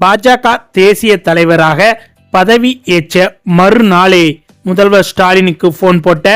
பாஜக தேசிய தலைவராக பதவி ஏற்ற மறுநாளே முதல்வர் ஸ்டாலினுக்கு போன் போட்ட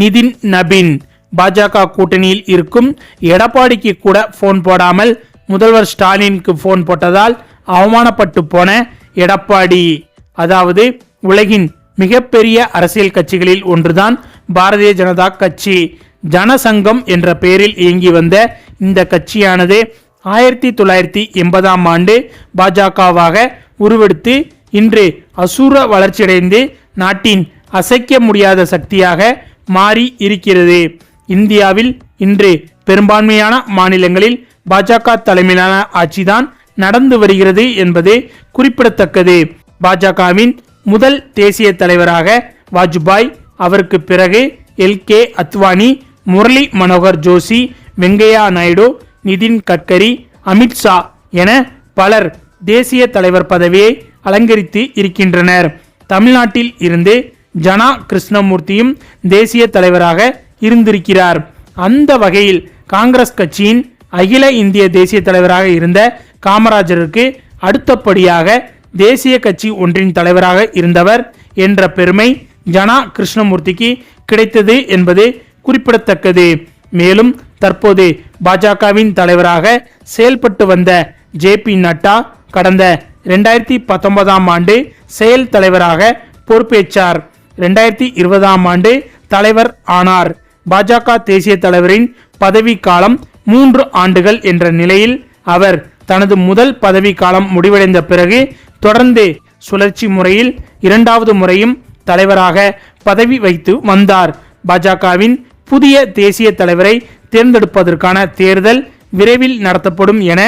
நிதின் நபின். பாஜக கூட்டணியில் இருக்கும் எடப்பாடிக்கு கூட போன் போடாமல் முதல்வர் ஸ்டாலினுக்கு போன் போட்டதால் அவமானப்பட்டு போன எடப்பாடி. அதாவது உலகின் மிகப்பெரிய அரசியல் கட்சிகளில் ஒன்றுதான் பாரதிய ஜனதா கட்சி. ஜனசங்கம் என்ற பெயரில் இயங்கி வந்த இந்த கட்சியானது ஆயிரத்தி தொள்ளாயிரத்தி எண்பதாம் ஆண்டு பாஜகவாக உருவெடுத்து இன்று அசூர வளர்ச்சியடைந்து நாட்டின் அசைக்க முடியாத சக்தியாக மாறி இருக்கிறது. இந்தியாவில் இன்று பெரும்பான்மையான மாநிலங்களில் பாஜக தலைமையிலான ஆட்சிதான் நடந்து வருகிறது என்பது குறிப்பிடத்தக்கது. பாஜகவின் முதல் தேசிய தலைவராக வாஜ்பாய் அவருக்கு பிறகு எல் கே அத்வானி முரளி மனோகர் ஜோஷி வெங்கையா நாயுடு நிதின் கட்கரி அமித்ஷா என பலர் தேசிய தலைவர் பதவியை அலங்கரித்து இருக்கின்றனர். தமிழ்நாட்டில் இருந்து ஜனா கிருஷ்ணமூர்த்தியும் தேசிய தலைவராக இருந்திருக்கிறார். அந்த வகையில் காங்கிரஸ் கட்சியின் அகில இந்திய தேசிய தலைவராக இருந்த காமராஜருக்கு அடுத்தபடியாக தேசிய கட்சி ஒன்றின் தலைவராக இருந்தவர் என்ற பெருமை ஜனா கிருஷ்ணமூர்த்திக்கு கிடைத்தது என்பது குறிப்பிடத்தக்கது. மேலும் தற்போது பாஜகவின் தலைவராக செயல்பட்டு வந்த ஜே பி நட்டா கடந்த ரெண்டாயிரத்தி பத்தொன்பதாம் ஆண்டு செயல் தலைவராக பொறுப்பேற்றார். ரெண்டாயிரத்தி இருபதாம் ஆண்டு தலைவர் ஆனார். பாஜக தேசிய தலைவரின் பதவி காலம் மூன்று ஆண்டுகள் என்ற நிலையில் அவர் தனது முதல் பதவி காலம் முடிவடைந்த பிறகு தொடர்ந்து சுழற்சி முறையில் இரண்டாவது முறையும் தலைவராக பதவி வைத்து வந்தார். பாஜகவின் புதிய தேசிய தலைவரை தேர்ந்தெடுப்பதற்கான தேர்தல் விரைவில் நடத்தப்படும் என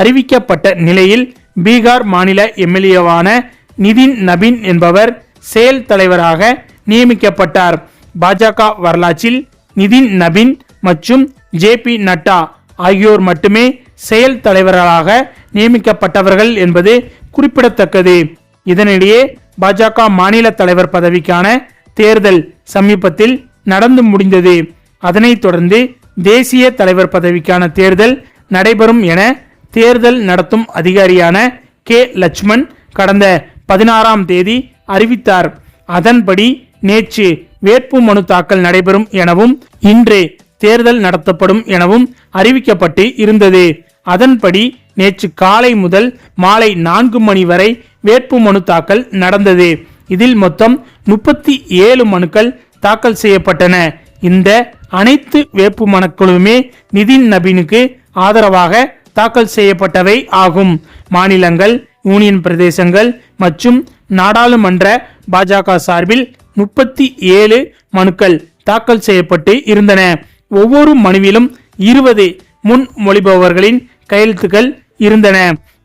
அறிவிக்கப்பட்ட நிலையில் பீகார் மாநில எம்எல்ஏவான நிதின் நபின் என்பவர் செயல் தலைவராக நியமிக்கப்பட்டார். பாஜக வரலாற்றில் நிதின் நபின் மற்றும் ஜே பி நட்டா ஆகியோர் மட்டுமே செயல் தலைவர்களாக நியமிக்கப்பட்டவர்கள் என்பது குறிப்பிடத்தக்கது. இதனிடையே பாஜக மாநில தலைவர் பதவிக்கான தேர்தல் சமீபத்தில் நடந்து முடிந்தது. அதனைத் தொடர்ந்து தேசிய தலைவர் பதவிக்கான தேர்தல் நடைபெறும் என தேர்தல் நடத்தும் அதிகாரியான கே. லட்சுமண் கடந்த பதினாறாம் தேதி அறிவித்தார். அதன்படி நேற்று வேட்பு மனு தாக்கல் நடைபெறும் எனவும் இன்று தேர்தல் நடத்தப்படும் எனவும் அறிவிக்கப்பட்டு இருந்தது. அதன்படி நேற்று காலை முதல் மாலை நான்கு மணி வரை வேட்பு மனு தாக்கல் நடந்தது. இதில் மொத்தம் முப்பத்தி ஏழு மனுக்கள் தாக்கல் செய்யப்பட்டன. இந்த அனைத்து வேட்பு மனுக்களுமே நிதின் நபீனுக்கு ஆதரவாக தாக்கல் செய்யப்பட்டவை ஆகும். மாநிலங்கள் யூனியன் பிரதேசங்கள் மற்றும் நாடாளுமன்ற பாஜக சார்பில் முப்பத்தி ஏழு மனுக்கள் தாக்கல் செய்யப்பட்டு இருந்தன. ஒவ்வொரு மனுவிலும் இருபது முன்மொழிபவர்களின் கையெழுத்துக்கள் இருந்தன.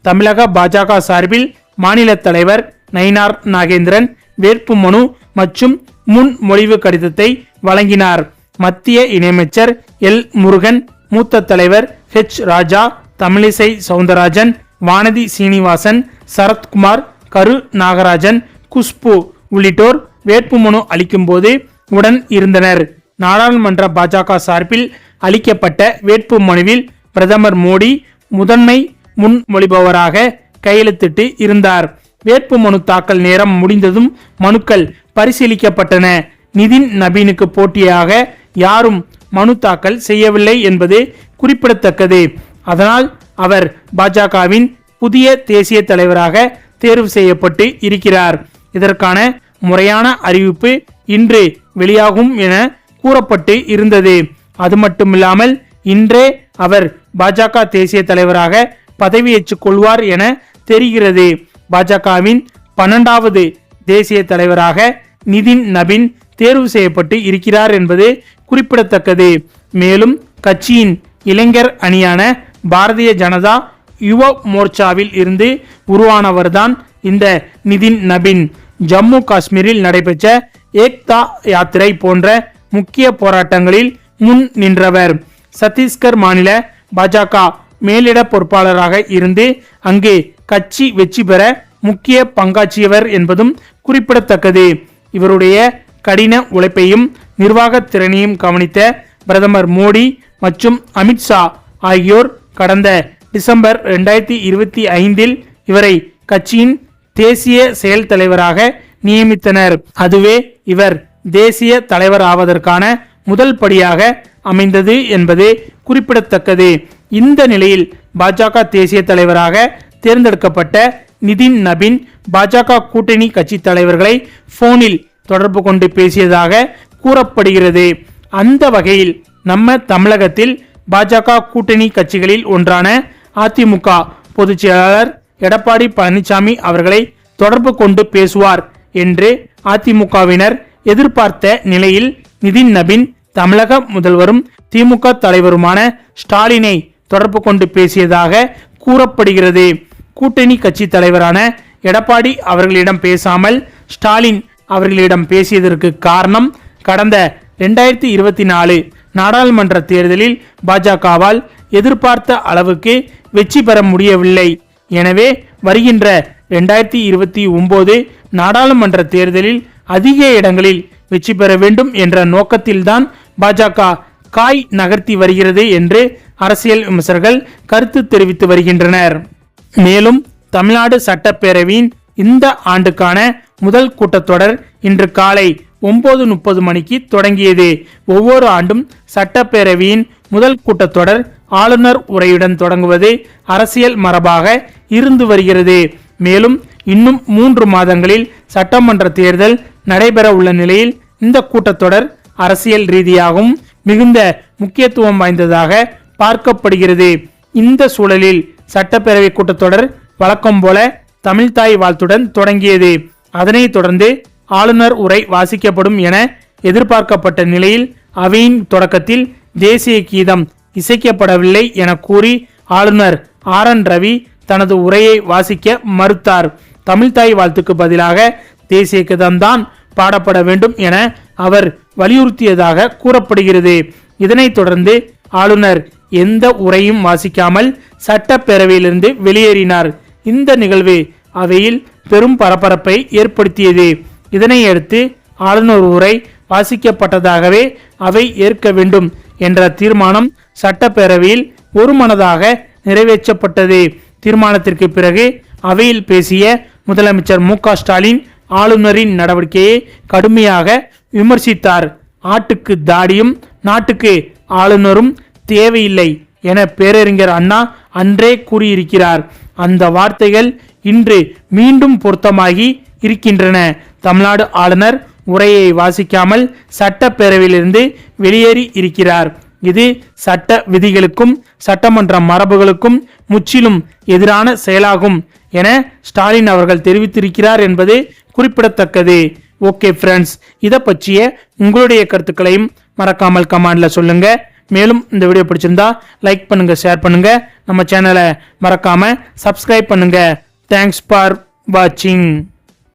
தமிழக பாஜக சார்பில் மாநில தலைவர் நயினார் நாகேந்திரன் வேட்புமனு மற்றும் முன்மொழிவு கடிதத்தை வழங்கினார். மத்திய இணையமைச்சர் எல். முருகன் மூத்த தலைவர் ஹெச். ராஜா தமிழிசை சவுந்தரராஜன் வானதி சீனிவாசன் சரத்குமார் கரு நாகராஜன் குஷ்பு உள்ளிட்டோர் வேட்புமனு அளிக்கும்போது உடன் இருந்தனர். நாடாளுமன்ற பாஜக சார்பில் அளிக்கப்பட்ட வேட்பு மனுவில் பிரதமர் மோடி முதன்மை முன்மொழிபவராக கையெழுத்திட்டு இருந்தார். வேட்பு மனு தாக்கல் நேரம் முடிந்ததும் மனுக்கள் பரிசீலிக்கப்பட்டன. நிதின் நபீனுக்கு போட்டியாக யாரும் மனு தாக்கல் செய்யவில்லை என்பது குறிப்பிடத்தக்கது. அதனால் அவர் பாஜகவின் புதிய தேசிய தலைவராக தேர்வு செய்யப்பட்டு இருக்கிறார். இதற்கான முறையான அறிவிப்பு இன்று வெளியாகும் என கூறப்பட்டு இருந்தது. அது மட்டுமில்லாமல் இன்றே அவர் பாஜக தேசிய தலைவராக பதவியேற்றுக் கொள்வார் என தெரிகிறது. பாஜகவின் பன்னெண்டாவது தேசிய தலைவராக நிதின் நபின் தேர்வு செய்யப்பட்டு இருக்கிறார் என்பது குறிப்பிடத்தக்கது. மேலும் கட்சியின் இளைஞர் அணியான பாரதிய ஜனதா யுவ மோர்ச்சாவில் இருந்து உருவானவர்தான் இந்த நிதின் நபின் ஜம்மு காஷ்மீரில் நடைபெற்ற ஏக்தா யாத்திரை போன்ற முக்கிய போராட்டங்களில் முன் நின்றவர். சத்தீஸ்கர் மாநில பாஜக மேலிட பொறுப்பாளராக இருந்து அங்கு கட்சி வெற்றி பெற முக்கிய பங்காற்றியவர் என்பதும் குறிப்பிடத்தக்கது. இவருடைய கடின உழைப்பையும் நிர்வாகத் திறனையும் கவனித்த பிரதமர் மோடி மற்றும் அமித்ஷா ஆகியோர் கடந்த டிசம்பர் ரெண்டாயிரத்தி இருபத்தி ஐந்தில் இவரை கட்சியின் தேசிய செயல் தலைவராக நியமித்தனர். அதுவே இவர் தேசிய தலைவர் ஆவதற்கான முதல் படியாக அமைந்தது என்பது குறிப்பிடத்தக்கது. இந்த நிலையில் பாஜக தேசிய தலைவராக தேர்ந்தெடுக்கப்பட்ட நிதின் நபின் பாஜக கூட்டணி கட்சி தலைவர்களை போனில் தொடர்பு கொண்டு பேசியதாக கூறப்படுகிறது. அந்த வகையில் நம்ம தமிழகத்தில் பாஜக கூட்டணி கட்சிகளில் ஒன்றான அதிமுக பொதுச் செயலாளர் எடப்பாடி பழனிசாமி அவர்களை தொடர்பு கொண்டு பேசுவார் என்று அதிமுகவினர் எதிர்பார்த்த நிலையில் நிதின் நபின் தமிழக முதல்வரும் திமுக தலைவருமான ஸ்டாலினை தொடர்பு கொண்டு பேசியதாக கூறப்படுகிறது. கூட்டணி கட்சி தலைவரான எடப்பாடி அவர்களிடம் பேசாமல் ஸ்டாலின் அவர்களிடம் பேசியதற்கு காரணம் கடந்த ரெண்டாயிரத்தி இருபத்தி நாலு நாடாளுமன்ற தேர்தலில் பாஜகவால் எதிர்பார்த்த அளவுக்கு வெற்றி பெற முடியவில்லை. எனவே வருகின்ற ரெண்டாயிரத்தி இருபத்தி ஒன்பது நாடாளுமன்ற தேர்தலில் அதிக இடங்களில் வெற்றி பெற வேண்டும் என்ற நோக்கத்தில்தான் பாஜக காய் நகர்த்தி வருகிறது என்று அரசியல் விமர்சகர்கள் கருத்து தெரிவித்து வருகின்றனர். மேலும் தமிழ்நாடு சட்டப்பேரவையின் இந்த ஆண்டுக்கான முதல் கூட்டத்தொடர் இன்று காலை ஒன்பது முப்பது மணிக்கு தொடங்கியது. ஒவ்வொரு ஆண்டும் சட்டப்பேரவையின் முதல் கூட்டத்தொடர் ஆளுநர் உரையுடன் தொடங்குவது அரசியல் மரபாக இருந்து வருகிறது. மேலும் இன்னும் மூன்று மாதங்களில் சட்டமன்ற தேர்தல் நடைபெற உள்ள நிலையில் இந்த கூட்டத்தொடர் அரசியல் ரீதியாகவும் மிகுந்த முக்கியத்துவம் வாய்ந்ததாக பார்க்கப்படுகிறது. இந்த சூழலில் சட்டப்பேரவை கூட்டத்தொடர் வழக்கம் போல தமிழ்தாய் வாழ்த்துடன் தொடங்கியது. அதனைத் தொடர்ந்து ஆளுநர் உரை வாசிக்கப்படும் என எதிர்பார்க்கப்பட்ட நிலையில் அவையின் தொடக்கத்தில் தேசிய கீதம் இசைக்கப்படவில்லை என கூறி ஆளுநர் ஆர் என் ரவி தனது உரையை வாசிக்க மறுத்தார். தமிழ்தாய் வாழ்த்துக்கு பதிலாக தேசிய கீதம்தான் பாடப்பட வேண்டும் என அவர் வலியுறுத்தியதாக கூறப்படுகிறது. இதனைத் தொடர்ந்து ஆளுநர் எந்த உரையும் வாசிக்காமல் சட்டப்பேரவையிலிருந்து வெளியேறினார். இந்த நிகழ்வு அவையில் பெரும் பரபரப்பை ஏற்படுத்தியது. இதனையடுத்து ஆளுநர் உரை வாசிக்கப்பட்டதாகவே அவை ஏற்க வேண்டும் என்ற தீர்மானம் சட்டப்பேரவையில் ஒருமனதாக நிறைவேற்றப்பட்டது. தீர்மானத்திற்கு பிறகு அவையில் பேசிய முதலமைச்சர் மு க ஸ்டாலின் ஆளுநரின் நடவடிக்கையை கடுமையாக விமர்சித்தார். ஆட்டுக்கு தாடியும் நாட்டுக்கு ஆளுநரும் தேவையில்லை என பேரறிஞர் அண்ணா அன்றே கூறியிருக்கிறார். அந்த வார்த்தைகள் இன்று மீண்டும் பொருத்தமாகி இருக்கின்றன. தமிழ்நாடு ஆளுநர் உரையை வாசிக்காமல் சட்டப்பேரவையிலிருந்து வெளியேறி இருக்கிறார். இது சட்ட விதிகளுக்கும் சட்டமன்ற மரபுகளுக்கும் முற்றிலும் எதிரான செயலாகும் என ஸ்டாலின் அவர்கள் தெரிவித்திருக்கிறார் என்பது குறிப்பிடத்தக்கது. ஓகே ஃப்ரெண்ட்ஸ் இதை பற்றிய உங்களுடைய கருத்துக்களையும் மறக்காமல் கமாண்டில் சொல்லுங்கள் மேலும் இந்த வீடியோ பிடிச்சிருந்தா லைக் பண்ணுங்க ஷேர் பண்ணுங்க. நம்ம சேனலை மறக்காம சப்ஸ்கிரைப் பண்ணுங்க. தேங்க்ஸ் ஃபார் வாட்சிங்